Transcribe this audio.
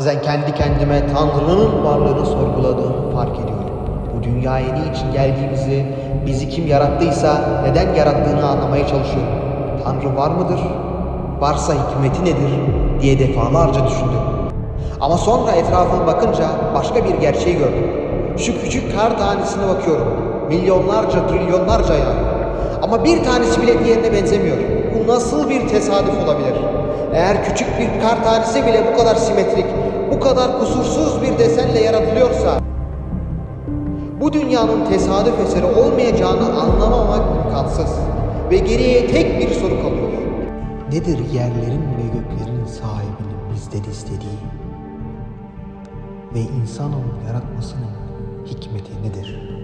Bazen kendi kendime Tanrı'nın varlığını sorguladığımı fark ediyorum. Bu dünyaya niçin geldiğimizi, bizi kim yarattıysa neden yarattığını anlamaya çalışıyorum. Tanrı var mıdır? Varsa hikmeti nedir? diye defalarca düşündüm. Ama sonra etrafıma bakınca başka bir gerçeği gördüm. Şu küçük kar tanesine bakıyorum. Milyonlarca, trilyonlarca ya. Ama bir tanesi bile diğerine benzemiyor. Bu nasıl bir tesadüf olabilir? Eğer küçük bir kar tanesi bile bu kadar simetrik, bu kadar kusursuz bir desenle yaratılıyorsa, bu dünyanın tesadüf eseri olmayacağını anlamamak imkansız. Ve geriye tek bir soru kalıyor. Nedir yerlerin ve göklerin sahibinin bizden istediği? Ve insanın yaratmasının hikmeti nedir?